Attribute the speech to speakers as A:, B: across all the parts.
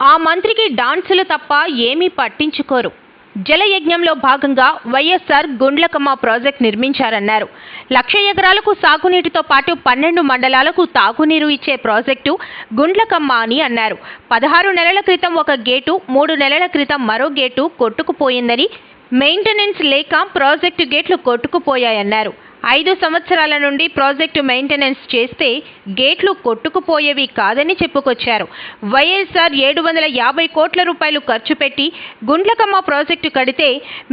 A: ఆ మంత్రికి డాన్సులు తప్ప ఏమీ పట్టించుకోరు. జలయజ్ఞంలో భాగంగా వైఎస్ఆర్ గుండ్లకమ్మ ప్రాజెక్ట్ నిర్మించారన్నారు. లక్ష ఎకరాలకు సాగునీటితో పాటు పన్నెండు మండలాలకు తాగునీరు ఇచ్చే ప్రాజెక్టు గుండ్లకమ్మ అని అన్నారు. పదహారు నెలల క్రితం ఒక గేటు మూడు నెలల క్రితం మరో గేటు కొట్టుకుపోయిందని మెయింటెనెన్స్ లేక ప్రాజెక్టు గేట్లు కొట్టుకుపోయాయన్నారు. ఐదు సంవత్సరాల నుండి ప్రాజెక్టు మెయింటెనెన్స్ చేస్తే గేట్లు కొట్టుకుపోయేవి కాదని చెప్పుకొచ్చారు. వైఎస్ఆర్ ఏడు వందల యాభై కోట్ల రూపాయలు ఖర్చు పెట్టి గుండ్లకమ్మ ప్రాజెక్టు కడితే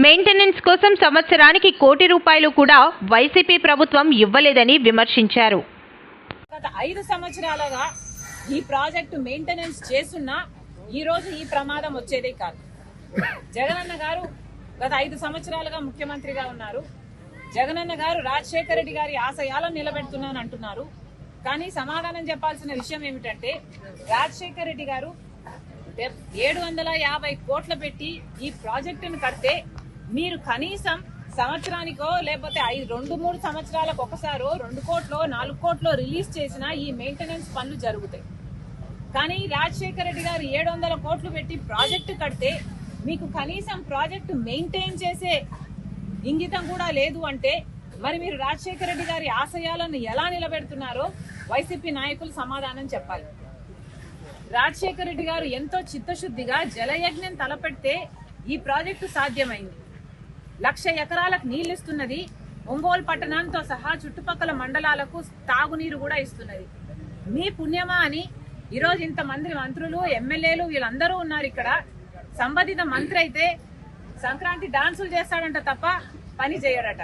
A: మెయింటెనెన్స్ కోసం సంవత్సరానికి కోటి రూపాయలు కూడా వైసీపీ ప్రభుత్వం ఇవ్వలేదని విమర్శించారు.
B: గత ఐదు సంవత్సరాలుగా ఈ ప్రాజెక్టు మెయింటెనెన్స్ చేస్తున్నా ఈ రోజు ఈ ప్రమాదం వచ్చేదే కాదు. జగనన్న గారు గత ఐదు సంవత్సరాలుగా ముఖ్యమంత్రిగా ఉన్నారు. జగనన్న గారు రాజశేఖర రెడ్డి గారి ఆశయాలను నిలబెడుతున్నాను అంటున్నారు. కానీ సమాధానం చెప్పాల్సిన విషయం ఏమిటంటే రాజశేఖర రెడ్డి గారు ఏడు వందల యాభై కోట్ల పెట్టి ఈ ప్రాజెక్టును కడితే మీరు కనీసం సంవత్సరానికో లేకపోతే ఐదు రెండు మూడు సంవత్సరాలకు ఒకసారో రెండు కోట్లో నాలుగు కోట్లో రిలీజ్ చేసిన ఈ మెయింటెనెన్స్ పనులు జరుగుతాయి. కానీ రాజశేఖర రెడ్డి గారు ఏడు వందల కోట్లు పెట్టి ప్రాజెక్టు కడితే మీకు కనీసం ప్రాజెక్టు మెయింటైన్ చేసే ఇంగితం కూడా లేదు అంటే మరి మీరు రాజశేఖర రెడ్డి గారి ఆశయాలను ఎలా నిలబెడుతున్నారో వైసీపీ నాయకులు సమాధానం చెప్పాలి. రాజశేఖర రెడ్డి గారు ఎంతో చిత్తశుద్ధిగా జలయజ్ఞం తలపెడితే ఈ ప్రాజెక్టు సాధ్యమైంది. లక్ష ఎకరాలకు నీళ్ళు ఇస్తున్నది ఒంగోలు పట్టణంతో సహా చుట్టుపక్కల మండలాలకు తాగునీరు కూడా ఇస్తున్నది. మీ పుణ్యమా అని ఈరోజు ఇంతమంది మంత్రులు ఎమ్మెల్యేలు వీళ్ళందరూ ఉన్నారు ఇక్కడ. సంబంధిత మంత్రి అయితే సంక్రాంతి డాన్సులు చేస్తాడంట తప్ప పని చేయడట.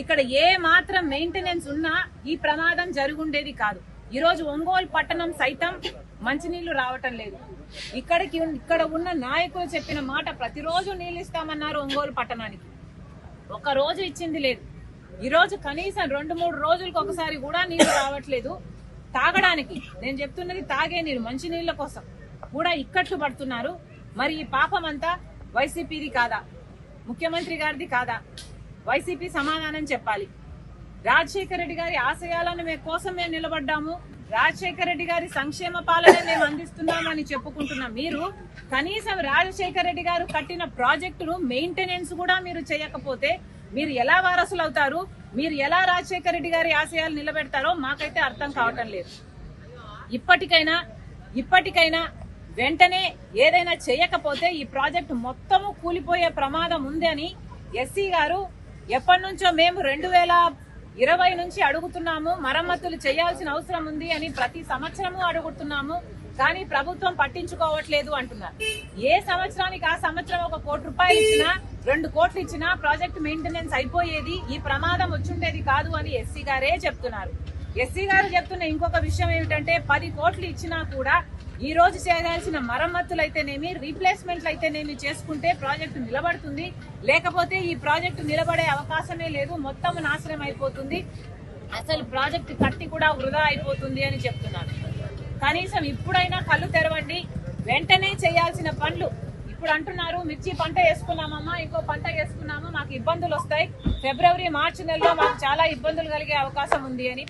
B: ఇక్కడ ఏ మాత్రం మెయింటెనెన్స్ ఉన్నా ఈ ప్రమాదం జరుగుండేది కాదు. ఈరోజు ఒంగోలు పట్టణం సైతం మంచినీళ్ళు రావటం లేదు. ఇక్కడికి ఇక్కడ ఉన్న నాయకులు చెప్పిన మాట ప్రతిరోజు నీళ్ళు ఇస్తామన్నారు ఒంగోలు పట్టణానికి. ఒక రోజు ఇచ్చింది లేదు. ఈ రోజు కనీసం రెండు మూడు రోజులకు ఒకసారి కూడా నీళ్ళు రావట్లేదు. తాగడానికి నేను చెప్తున్నది తాగే నీరు మంచి నీళ్ళ కోసం కూడా ఇక్కట్లు పడుతున్నారు. మరి ఈ పాపం అంతా వైసీపీది కాదా? ముఖ్యమంత్రి గారిది కాదా? వైసీపీ సమాధానం చెప్పాలి. రాజశేఖర రెడ్డి గారి ఆశయాలను మే కోసం మేము నిలబడ్డాము. రాజశేఖర రెడ్డి గారి సంక్షేమ పాలన మేము అందిస్తున్నామని చెప్పుకుంటున్న మీరు కనీసం రాజశేఖర రెడ్డి గారు కట్టిన ప్రాజెక్టును మెయింటెనెన్స్ కూడా మీరు చేయకపోతే మీరు ఎలా వారసులు అవుతారు మీరు ఎలా రాజశేఖర రెడ్డి గారి ఆశయాలు నిలబెడతారో మాకైతే అర్థం కావటం లేదు. ఇప్పటికైనా ఇప్పటికైనా వెంటనే ఏదైనా చేయకపోతే ఈ ప్రాజెక్టు మొత్తము కూలిపోయే ప్రమాదం ఉంది అని ఎస్సీ గారు ఎప్పటి నుంచో మేము రెండు వేల ఇరవై నుంచి అడుగుతున్నాము మరమ్మతులు చేయాల్సిన అవసరం ఉంది అని ప్రతి సంవత్సరము అడుగుతున్నాము కానీ ప్రభుత్వం పట్టించుకోవట్లేదు అంటున్నారు. ఏ సంవత్సరానికి ఆ సంవత్సరం ఒక కోటి రూపాయలు ఇచ్చినా రెండు కోట్లు ఇచ్చినా ప్రాజెక్ట్ మెయింటెనెన్స్ అయిపోయేది ఈ ప్రమాదం వచ్చుండేది కాదు అని ఎస్సీ గారే చెప్తున్నారు. ఎస్సీ గారు చెప్తున్న ఇంకొక విషయం ఏమిటంటే పది కోట్లు ఇచ్చినా కూడా ఈ రోజు చేయాల్సిన మరమ్మతులు అయితేనేమి రీప్లేస్మెంట్లు అయితేనేమి చేసుకుంటే ప్రాజెక్టు నిలబడుతుంది. లేకపోతే ఈ ప్రాజెక్టు నిలబడే అవకాశమే లేదు మొత్తం నాశనం అయిపోతుంది. అసలు ప్రాజెక్టు కట్టి కూడా వృధా అయిపోతుంది అని చెప్తున్నాను కనీసం ఇప్పుడైనా కళ్ళు తెరవండి. వెంటనే చేయాల్సిన పనులు. ఇప్పుడు అంటున్నారు మిర్చి పంట వేసుకున్నామమ్మా ఇంకో పంట వేసుకున్నాము మాకు ఇబ్బందులు వస్తాయి ఫిబ్రవరి మార్చి నెలలో మాకు చాలా ఇబ్బందులు కలిగే అవకాశం ఉంది అని.